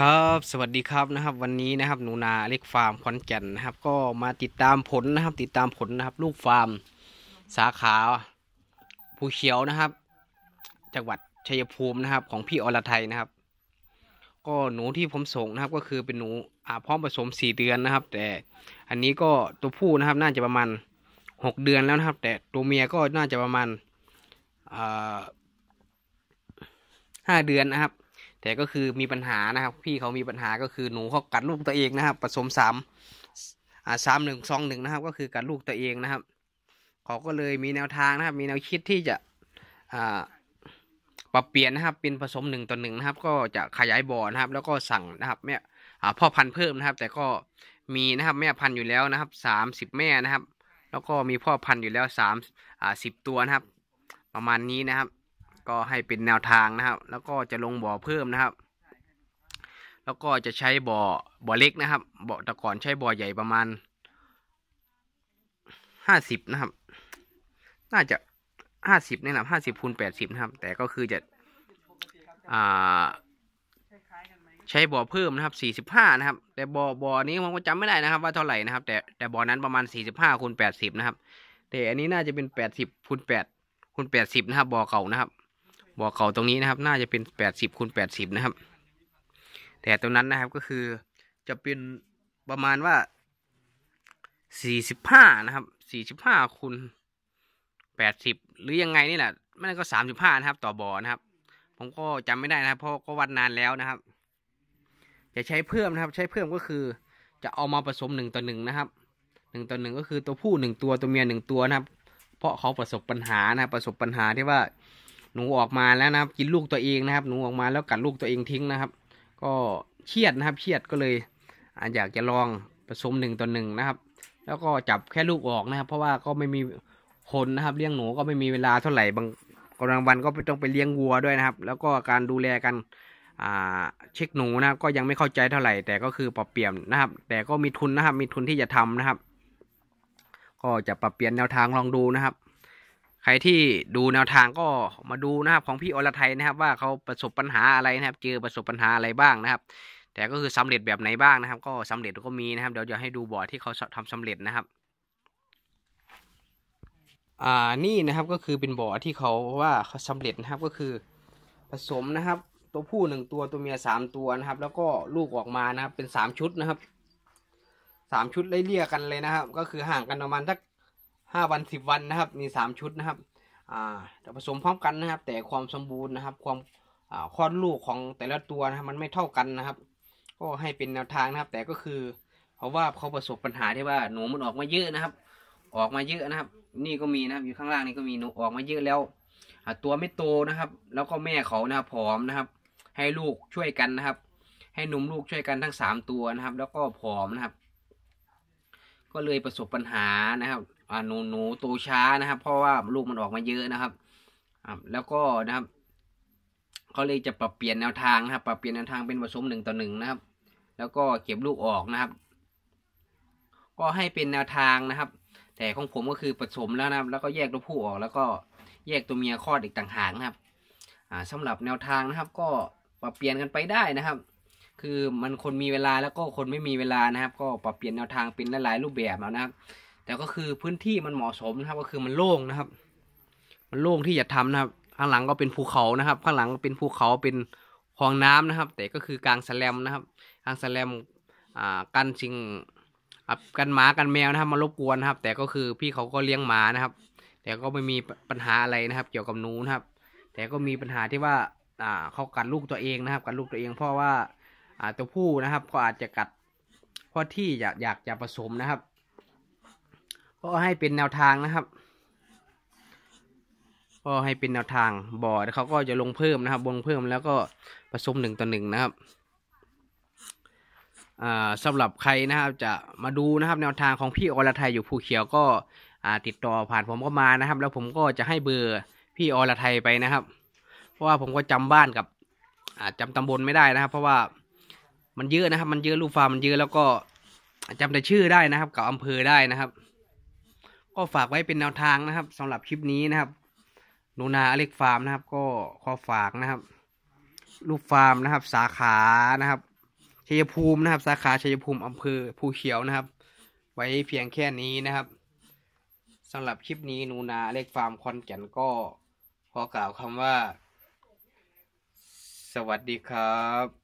ครับสวัสดีครับนะครับวันนี้นะครับหนูนาเล็กฟาร์มขอนแก่นนะครับ ก็มาติดตามผลนะครับ ติดตามผลนะครับ ลูกฟาร์ม สาขาภูเขียวนะครับ จังหวัดชัยภูมินะครับ ของพี่อรไทยนะครับ ก็หนูที่ผมส่งนะครับ ก็คือเป็นหนูอ่าพร้อมผสมสี่เดือนนะครับ แต่อันนี้ก็ตัวผู้นะครับ น่าจะประมาณหกเดือนแล้วนะครับ แต่ตัวเมียก็น่าจะประมาณห้าเดือนนะครับ แต่ก็คือมีปัญหานะครับ พี่เขามีปัญหาก็คือหนูเขากัดลูกตัวเองนะครับ ผสมสามอ่าสามหนึ่งสองหนึ่งนะครับ ก็คือกัดลูกตัวเองนะครับเขาก็เลยมีแนวทางนะครับ มีแนวคิดที่จะอ่าปรับเปลี่ยนนะครับ เป็นผสมหนึ่งต่อหนึ่งนะครับ ก็จะขยายบ่อนะครับ แล้วก็สั่งนะครับแม่อ่าพ่อพันธุ์เพิ่มนะครับ แต่ก็มีนะครับแม่พันธุ์อยู่แล้วนะครับสามสิบแม่นะครับ แล้วก็มีพ่อพันธุ์อยู่แล้วสามอ่าสิบตัวนะครับ ประมาณนี้นะครับ ก็ให้เป็นแนวทางนะครับ แล้วก็จะลงบ่อเพิ่มนะครับ แล้วก็จะใช้บ่อบ่อเล็กนะครับบ่อแต่ก่อนใช้บ่อใหญ่ประมาณห้าสิบนะครับ น่าจะห้าสิบนี่แหละห้าสิบคูณแปดสิบนะครับ แต่ก็คือจะอ่าใช้บ่อเพิ่มนะครับสี่สิบห้านะครับ แต่บ่อบ่อนี้ผมก็จำไม่ได้นะครับ ว่าเท่าไหร่นะครับ แต่แต่บ่อนั้นประมาณสี่สิบห้าคูณแปดสิบนะครับ แต่อันนี้น่าจะเป็นแปดสิบคูณแปดคูณแปดสิบนะครับบ่อเก่านะครับ บ่อเก่าตรงนี้นะครับ น่าจะเป็นแปดสิบคูณแปดสิบนะครับ แต่ตรงนั้นนะครับก็คือจะเป็นประมาณว่าสี่สิบห้านะครับสี่สิบห้าคูณแปดสิบหรือยังไงนี่แหละมันก็สามสิบห้านะครับ ต่อบ่อนะครับ ผมก็จำไม่ได้นะครับ เพราะก็วัดนานแล้วนะครับจะใช้เพิ่มนะครับ ใช้เพิ่มก็คือ จะเอามาผสมหนึ่งต่อหนึ่งนะครับหนึ่งต่อหนึ่งก็คือตัวผู้หนึ่งตัวตัวเมียหนึ่งตัวนะครับ เพราะเขาประสบปัญหานะครับประสบปัญหาที่ว่า หนูออกมาแล้วนะครับ กินลูกตัวเองนะครับ หนูออกมาแล้วกัดลูกตัวเองทิ้งนะครับ ก็เครียดนะครับเครียดก็เลยอยากจะลองผสมหนึ่งต่อหนึ่งนะครับ แล้วก็จับแค่ลูกออกนะครับ เพราะว่าก็ไม่มีคนนะครับเลี้ยงหนูก็ไม่มีเวลาเท่าไหร่บางกลางวันก็ต้องไปเลี้ยงวัวด้วยนะครับ แล้วก็การดูแลกันอ่าเช็คหนูนะครับ ก็ยังไม่เข้าใจเท่าไหร่ แต่ก็คือปรับเปลี่ยนนะครับ แต่ก็มีทุนนะครับ มีทุนที่จะทำนะครับ ก็จะปรับเปลี่ยนแนวทางลองดูนะครับ ใครที่ดูแนวทางก็มาดูนะครับของพี่อรไทยนะครับ ว่าเขาประสบปัญหาอะไรนะครับ เจอประสบปัญหาอะไรบ้างนะครับ แต่ก็คือสำเร็จแบบไหนบ้างนะครับ ก็สำเร็จก็มีนะครับเดี๋ยวจะให้ดูบอร์ดที่เขาทำสำเร็จนะครับอ่านี่นะครับก็คือเป็นบ่อที่เขาว่าเขาสำเร็จนะครับก็คือผสมนะครับ ตัวผู้หนึ่งตัวตัวเมียสามตัวนะครับ แล้วก็ลูกออกมานะครับเป็นสามชุดนะครับสามชุดไล่เลี่ยกันเลยนะครับ ก็คือห่างกันประมาณสัก ห้าวันสิบวันนะครับ มีสามชุดนะครับ อ่าจะผสมพร้อมกันนะครับ แต่ความสมบูรณ์นะครับ ความอ่าคลอดลูกของแต่ละตัวนะครับ มันไม่เท่ากันนะครับ ก็ให้เป็นแนวทางนะครับ แต่ก็คือ เพราะว่าเขาประสบปัญหาที่ว่าหนูมันออกมาเยอะนะครับ ออกมาเยอะนะครับ นี่ก็มีนะครับ อยู่ข้างล่างนี่ก็มีหนูออกมาเยอะแล้วตัวไม่โตนะครับ แล้วก็แม่เขานะครับผอมนะครับ ให้ลูกช่วยกันนะครับ ให้หนุ่มลูกช่วยกันทั้งสามตัวนะครับ แล้วก็ผอมนะครับ ก็เลยประสบปัญหานะครับ อ่าหนูหนูโตช้านะครับ เพราะว่าลูกมันออกมาเยอะนะครับแล้วก็นะครับเขาเลยจะปรับเปลี่ยนแนวทางนะครับ ปรับเปลี่ยนแนวทางเป็นผสมหนึ่งต่อหนึ่งนะครับ แล้วก็เก็บลูกออกนะครับ ก็ให้เป็นแนวทางนะครับ แต่ของผมก็คือผสมแล้วนะครับ แล้วก็แยกตัวผู้ออก แล้วก็แยกตัวเมียคลอดอีกต่างหากนะครับ อ่าสำหรับแนวทางนะครับ ก็ปรับเปลี่ยนกันไปได้นะครับ คือมันคนมีเวลาแล้วก็คนไม่มีเวลานะครับ ก็ปรับเปลี่ยนแนวทางเป็นหลายๆรูปแบบแล้วนะครับ แต่ก็คือพื้นที่มันเหมาะสมนะครับ ก็คือมันโล่งนะครับ มันโล่งที่จะทำนะครับ ข้างหลังก็เป็นภูเขานะครับ ข้างหลังก็เป็นภูเขาเป็นคลองน้ำนะครับ แต่ก็คือกลางสแลมนะครับกลางสแลมอ่ากันสิ่งอะกันหมากันแมวนะครับมารบกวนนะครับ แต่ก็คือพี่เขาก็เลี้ยงหมานะครับ แต่ก็ไม่มีปัญหาอะไรนะครับ เกี่ยวกับหนูนะครับ แต่ก็มีปัญหาที่ว่าอ่าเขากัดลูกตัวเองนะครับ กัดลูกตัวเองเพราะว่าอ่าตัวผู้นะครับ ก็อาจจะกัดเพราะที่อยากอยากจะผสมนะครับ ก็ให้เป็นแนวทางนะครับ ก็ให้เป็นแนวทางบ่อเขาก็จะลงเพิ่มนะครับลงเพิ่มแล้วก็ผสมหนึ่งต่อหนึ่งนะครับอ่าสำหรับใครนะครับจะมาดูนะครับแนวทางของพี่อรไทยอยู่ภูเขียวก็ติดต่อผ่านผมก็มานะครับ แล้วผมก็จะให้เบอร์พี่อรไทยไปนะครับ เพราะว่าผมก็จำบ้านกับอ่าจำตำบลไม่ได้นะครับ เพราะว่ามันเยอะนะครับ มันเยอะลูกฟาร์มมันเยอะแล้วก็จำแต่ชื่อได้นะครับ กับอำเภอได้นะครับ ก็ฝากไว้เป็นแนวทางนะครับสำหรับคลิปนี้นะครับหนูนาอเล็กฟาร์มนะครับ ก็ขอฝากนะครับ ลูกฟาร์มนะครับ สาขานะครับชัยภูมินะครับ สาขาชัยภูมิอำเภอภูเขียวนะครับ ไว้เพียงแค่นี้นะครับสำหรับคลิปนี้นูนาเล็กฟาร์มคอนแก่นก็ขอกล่าวคำว่า สวัสดีครับ